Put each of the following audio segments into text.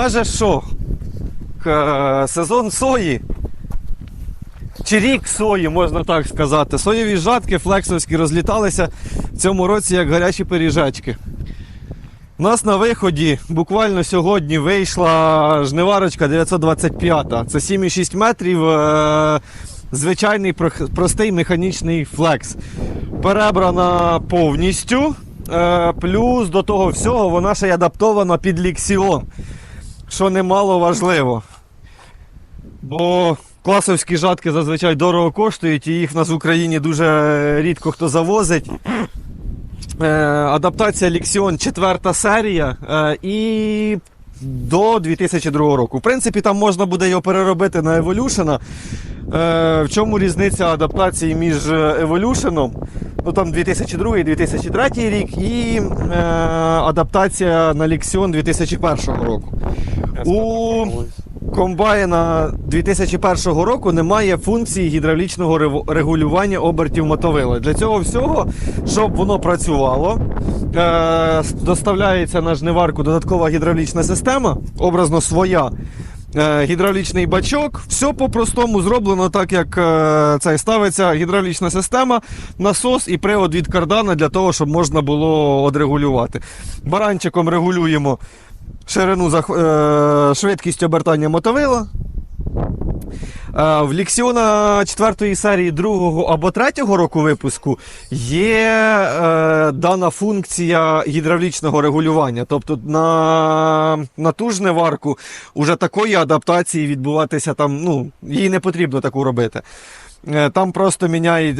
Каже, що сезон сої. Чи рік сої, можна так сказати. Соєві жатки флексовські розліталися в цьому році як гарячі пиріжечки. У нас на виході буквально сьогодні вийшла жниварочка 925. Це 7,6 метрів. е, Звичайний простий механічний флекс. Перебрана повністю. е, Плюс до того всього вона ще й адаптована під ліксіон, що немало важливо. Бо класовські жатки зазвичай дорого коштують, і їх в нас в Україні дуже рідко хто завозить. Е, адаптація Lexion 4 серія е, і до 2002 року. В принципі, там можна буде його переробити на Evolution. Е, в чому різниця адаптації між Evolution, ну там 2002-2003 рік, і е, адаптація на Lexion 2001 року. У комбайна 2001 року немає функції гідравлічного регулювання обертів мотовила. Для цього всього, щоб воно працювало, е, доставляється на жниварку додаткова гідравлічна система, образно своя. е, Гідравлічний бачок, все по-простому зроблено, так як е, це ставиться гідравлічна система, насос і привод від кардана для того, щоб можна було одрегулювати. Баранчиком регулюємо ширину е, швидкість обертання мотовила. Е, В Ліксіона 4 серії 2 або 3 року випуску є е, дана функція гідравлічного регулювання. Тобто на, на ту ж неварку уже такої адаптації відбуватися там, ну, їй не потрібно таку робити. Е, Там просто міняє,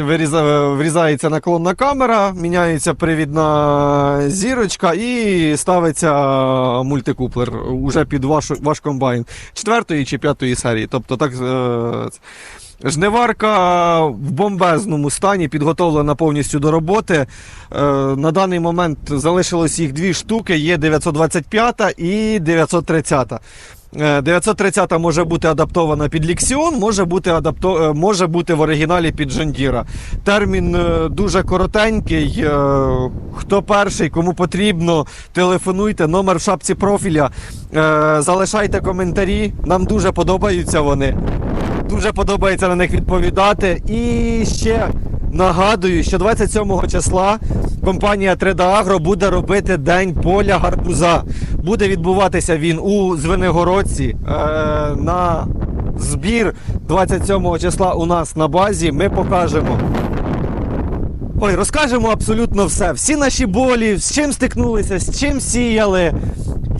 врізається наклонна камера, міняється привідна зірочка і ставиться мультикуплер уже під ваш, ваш комбайн четвертої чи п'ятої серії. Тобто так. е. Жниварка в бомбезному стані підготовлена повністю до роботи. Е, На даний момент залишилось їх дві штуки: є 925 і 930. Е, 930 може бути адаптована під Ліксіон, може бути, адапто... е, може бути в оригіналі під Жондіра. Термін е, дуже коротенький. е, Хто перший, кому потрібно, телефонуйте, номер в шапці профіля. Е, Залишайте коментарі. Нам дуже подобаються вони. Дуже подобається на них відповідати. І ще нагадую, що 27 числа компанія 3D Agro буде робити День поля гарбуза. Буде відбуватися він у Звенигородці е, на збір 27 числа у нас на базі. Ми покажемо. Ой, розкажемо абсолютно все. Всі наші болі, з чим стикнулися, з чим сіяли,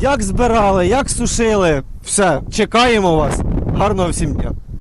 як збирали, як сушили. Все, чекаємо вас. Гарного всім дня.